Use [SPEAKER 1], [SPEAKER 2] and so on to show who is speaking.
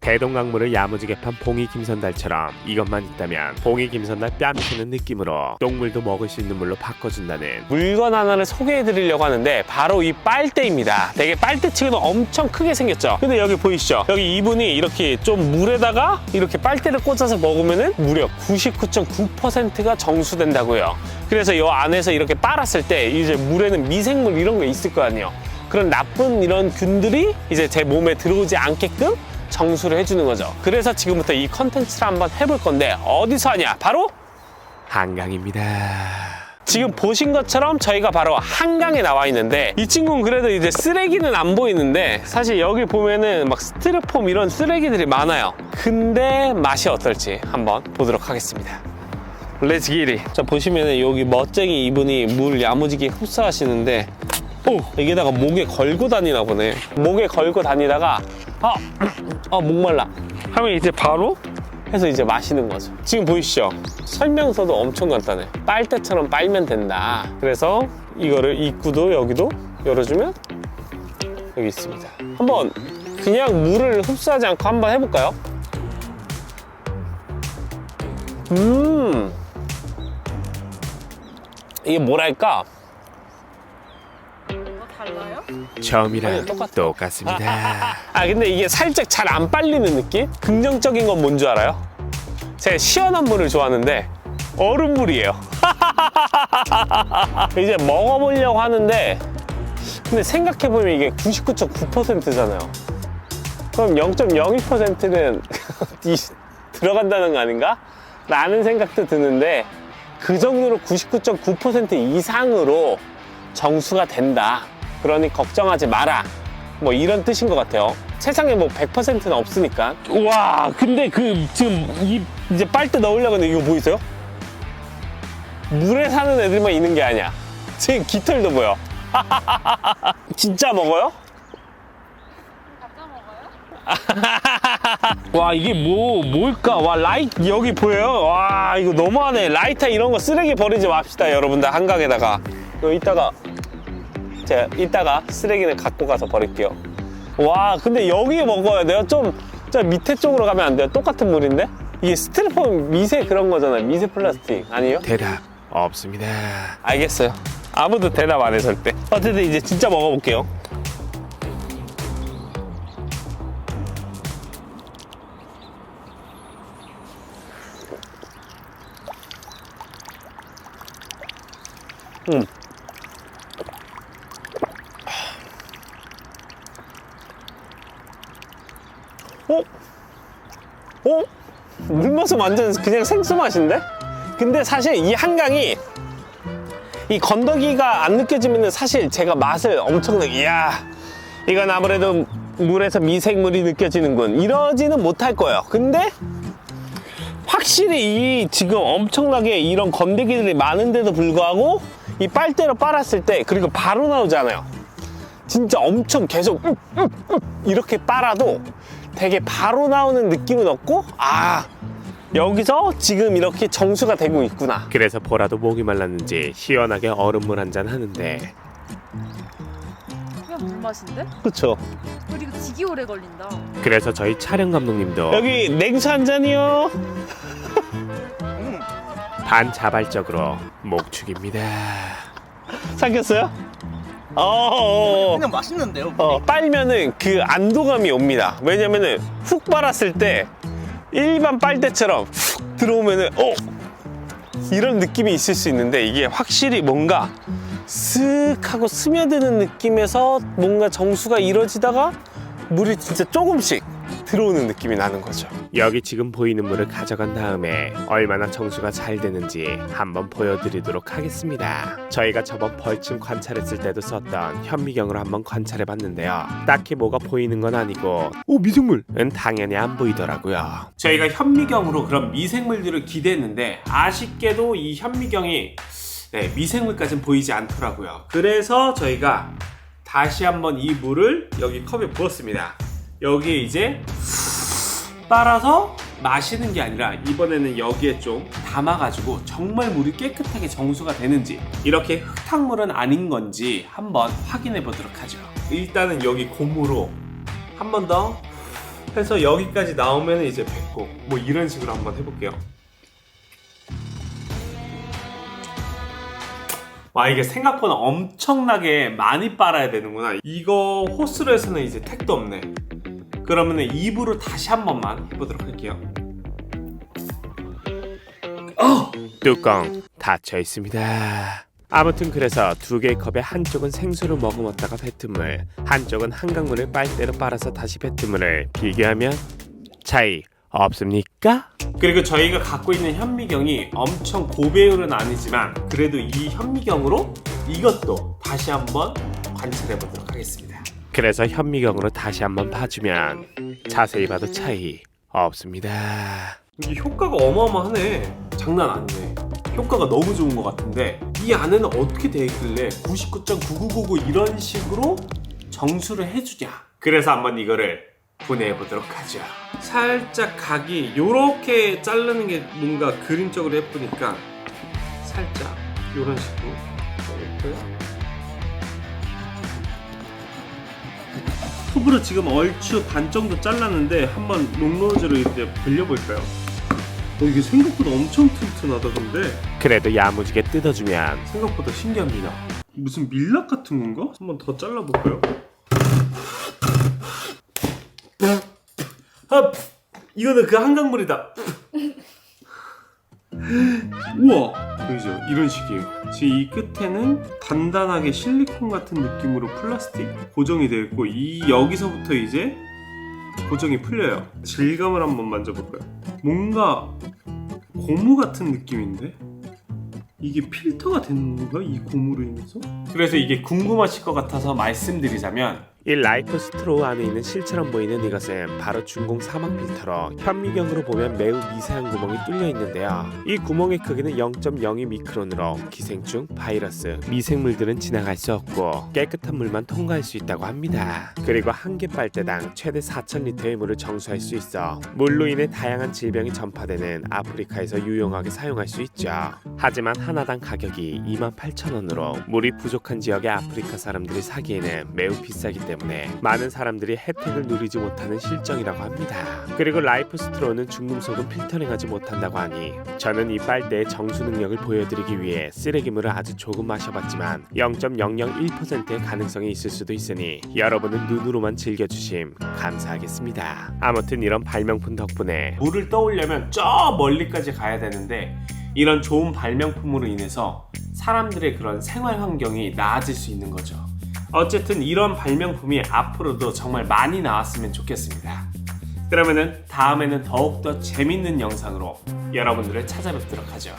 [SPEAKER 1] 대동강물을 야무지게 판 봉이 김선달처럼 이것만 있다면 봉이 김선달 뺨치는 느낌으로 똥물도 먹을 수 있는 물로 바꿔준다는
[SPEAKER 2] 물건 하나를 소개해 드리려고 하는데 바로 이 빨대입니다. 되게 빨대치고는 엄청 크게 생겼죠. 근데 여기 보이시죠? 여기 이분이 이렇게 좀 물에다가 이렇게 빨대를 꽂아서 먹으면은 무려 99.9%가 정수된다고요. 그래서 이 안에서 이렇게 빨았을 때 이제 물에는 미생물 이런 게 있을 거 아니에요. 그런 나쁜 이런 균들이 이제 제 몸에 들어오지 않게끔 정수를 해주는 거죠. 그래서 지금부터 이 컨텐츠를 한번 해볼 건데 어디서 하냐? 바로
[SPEAKER 1] 한강입니다.
[SPEAKER 2] 지금 보신 것처럼 저희가 바로 한강에 나와 있는데 이 친구는 그래도 이제 쓰레기는 안 보이는데 사실 여기 보면은 막 스티로폼 이런 쓰레기들이 많아요. 근데 맛이 어떨지 한번 보도록 하겠습니다. 렛츠 기리. 자 보시면은 여기 멋쟁이 이분이 물 야무지게 흡수하시는데 오 여기다가 목에 걸고 다니나 보네. 목에 걸고 다니다가 아, 아 목말라. 하면 이제 바로 해서 이제 마시는 거죠. 지금 보이시죠? 설명서도 엄청 간단해. 빨대처럼 빨면 된다. 그래서 이거를 입구도 여기도 열어주면 여기 있습니다. 한번 그냥 물을 흡수하지 않고 한번 해볼까요? 음. 이게 뭐랄까?
[SPEAKER 3] 달라요?
[SPEAKER 1] 처음이랑
[SPEAKER 2] 아니, 똑같아.
[SPEAKER 1] 똑같습니다.
[SPEAKER 2] 아 근데 이게 살짝 잘 안 빨리는 느낌? 긍정적인 건 뭔 줄 알아요? 제가 시원한 물을 좋아하는데 얼음물이에요. 이제 먹어보려고 하는데 근데 생각해보면 이게 99.9%잖아요. 그럼 0.02%는 들어간다는 거 아닌가? 라는 생각도 드는데 그 정도로 99.9% 이상으로 정수가 된다. 그러니 걱정하지 마라. 뭐 이런 뜻인 것 같아요. 세상에 뭐 100%는 없으니까. 와, 근데 그 지금 이 이제 빨대 넣으려고 하는데 이거 보이세요? 물에 사는 애들만 있는 게 아니야. 지금 깃털도 보여. 진짜 먹어요? 와 이게 뭐 뭘까? 와 라이 여기 보여요? 와 이거 너무하네. 라이터 이런 거 쓰레기 버리지 맙시다 여러분들 한강에다가. 이거 이따가 제가 이따가 쓰레기는 갖고 가서 버릴게요. 와 근데 여기 먹어야 돼요? 좀 저 밑에 쪽으로 가면 안 돼요? 똑같은 물인데? 이게 스티로폼 미세 그런 거잖아요. 미세 플라스틱 아니에요?
[SPEAKER 1] 대답 없습니다.
[SPEAKER 2] 알겠어요. 아무도 대답 안해 절대. 어쨌든 이제 진짜 먹어볼게요. 음. 어? 어? 물맛은 완전 그냥 생수 맛인데? 근데 사실 이 한강이 이 건더기가 안 느껴지면 사실 제가 맛을 엄청나게 이야 이건 아무래도 물에서 미생물이 느껴지는군. 이러지는 못할 거예요. 근데 확실히 이 지금 엄청나게 이런 건더기들이 많은데도 불구하고 이 빨대로 빨았을 때 그리고 바로 나오잖아요. 진짜 엄청 계속 이렇게 빨아도 되게 바로 나오는 느낌은 없고 아 여기서 지금 이렇게 정수가 되고 있구나
[SPEAKER 1] 그래서 보라도 목이 말랐는지 시원하게 얼음물 한 잔 하는데
[SPEAKER 3] 그냥 물 맛인데?
[SPEAKER 2] 그쵸
[SPEAKER 3] 그리고 되게 오래 걸린다.
[SPEAKER 1] 그래서 저희 촬영 감독님도
[SPEAKER 2] 여기 냉수 한 잔이요.
[SPEAKER 1] 반자발적으로 목축입니다.
[SPEAKER 2] 삼켰어요? 어, 어, 어.
[SPEAKER 4] 그냥 맛있는데요.
[SPEAKER 2] 어, 빨면은 그 안도감이 옵니다. 왜냐면은 훅 빨았을 때 일반 빨대처럼 훅 들어오면은 어? 이런 느낌이 있을 수 있는데 이게 확실히 뭔가 쓱 하고 스며드는 느낌에서 뭔가 정수가 이루어지다가 물이 진짜 조금씩 들어오는 느낌이 나는 거죠.
[SPEAKER 1] 여기 지금 보이는 물을 가져간 다음에 얼마나 정수가 잘 되는지 한번 보여드리도록 하겠습니다. 저희가 저번 벌침 관찰했을 때도 썼던 현미경으로 한번 관찰해 봤는데요. 딱히 뭐가 보이는 건 아니고 오 미생물은 당연히 안 보이더라고요.
[SPEAKER 2] 저희가 현미경으로 그런 미생물들을 기대했는데 아쉽게도 이 현미경이 네, 미생물까지는 보이지 않더라고요. 그래서 저희가 다시 한번 이 물을 여기 컵에 부었습니다. 여기에 이제 빨아서 마시는 게 아니라 이번에는 여기에 좀 담아가지고 정말 물이 깨끗하게 정수가 되는지 이렇게 흙탕물은 아닌 건지 한번 확인해 보도록 하죠. 일단은 여기 고무로 한 번 더 해서 여기까지 나오면 이제 뱉고 뭐 이런 식으로 한번 해볼게요. 와 이게 생각보다 엄청나게 많이 빨아야 되는구나. 이거 호스로 해서는 이제 택도 없네. 그러면은 입으로 다시 한 번만 해보도록 할게요. 어! 뚜껑 닫혀 있습니다. 아무튼 그래서 두 개의 컵에 한쪽은 생수를 머금었다가 뱉음을, 한쪽은 한강물을 빨대로 빨아서 다시 뱉음을 비교하면 차이 없습니까? 그리고 저희가 갖고 있는 현미경이 엄청 고배율은 아니지만 그래도 이 현미경으로 이것도 다시 한번 관찰해 보도록 하겠습니다. 그래서 현미경으로 다시 한번 봐주면 자세히 봐도 차이 없습니다. 이게 효과가 어마어마하네. 장난 아니네. 효과가 너무 좋은 것 같은데 이 안에는 어떻게 돼 있길래 99.9999 이런 식으로 정수를 해주냐? 그래서 한번 이거를 보내해 보도록 하죠. 살짝 각이 요렇게 자르는 게 뭔가 그림적으로 예쁘니까 살짝 요런 식으로 톱으로 지금 얼추 반 정도 잘랐는데 한번 롱로즈로 이제 벌려볼까요? 어, 이게 생각보다 엄청 튼튼하다 근데 그래도 야무지게 뜯어주면 생각보다 신기합니다 무슨 밀랍 같은 건가? 한번 더 잘라볼까요? 아, 이거는 그 한강물이다 우와 보이죠? 이런 식이에요 지금 이 끝에는 단단하게 실리콘 같은 느낌으로 플라스틱 고정이 되어 있고 이 여기서부터 이제 고정이 풀려요 질감을 한번 만져볼까요? 뭔가 고무 같은 느낌인데? 이게 필터가 되는 건가? 이 고무로 인해서? 그래서 이게 궁금하실 것 같아서 말씀드리자면 이 라이프 스트로우 안에 있는 실처럼 보이는 이것은 바로 중공 사막 필터로 현미경으로 보면 매우 미세한 구멍이 뚫려 있는데요. 이 구멍의 크기는 0.02 미크론으로 기생충, 바이러스, 미생물들은 지나갈 수 없고 깨끗한 물만 통과할 수 있다고 합니다. 그리고 한 개 빨대당 최대 4,000리터의 물을 정수할 수 있어 물로 인해 다양한 질병이 전파되는 아프리카에서 유용하게 사용할 수 있죠. 하지만 하나당 가격이 28,000원으로 물이 부족한 지역의 아프리카 사람들이 사기에는 매우 비싸기 때문에 많은 사람들이 혜택을 누리지 못하는 실정이라고 합니다. 그리고 라이프 스트로는 중금속은 필터링하지 못한다고 하니 저는 이 빨대의 정수 능력을 보여드리기 위해 쓰레기물을 아주 조금 마셔봤지만 0.001%의 가능성이 있을 수도 있으니 여러분은 눈으로만 즐겨주심 감사하겠습니다. 아무튼 이런 발명품 덕분에 물을 떠오려면 저 멀리까지 가야 되는데 이런 좋은 발명품으로 인해서 사람들의 그런 생활 환경이 나아질 수 있는 거죠. 어쨌든 이런 발명품이 앞으로도 정말 많이 나왔으면 좋겠습니다. 그러면은 다음에는 더욱더 재밌는 영상으로 여러분들을 찾아뵙도록 하죠.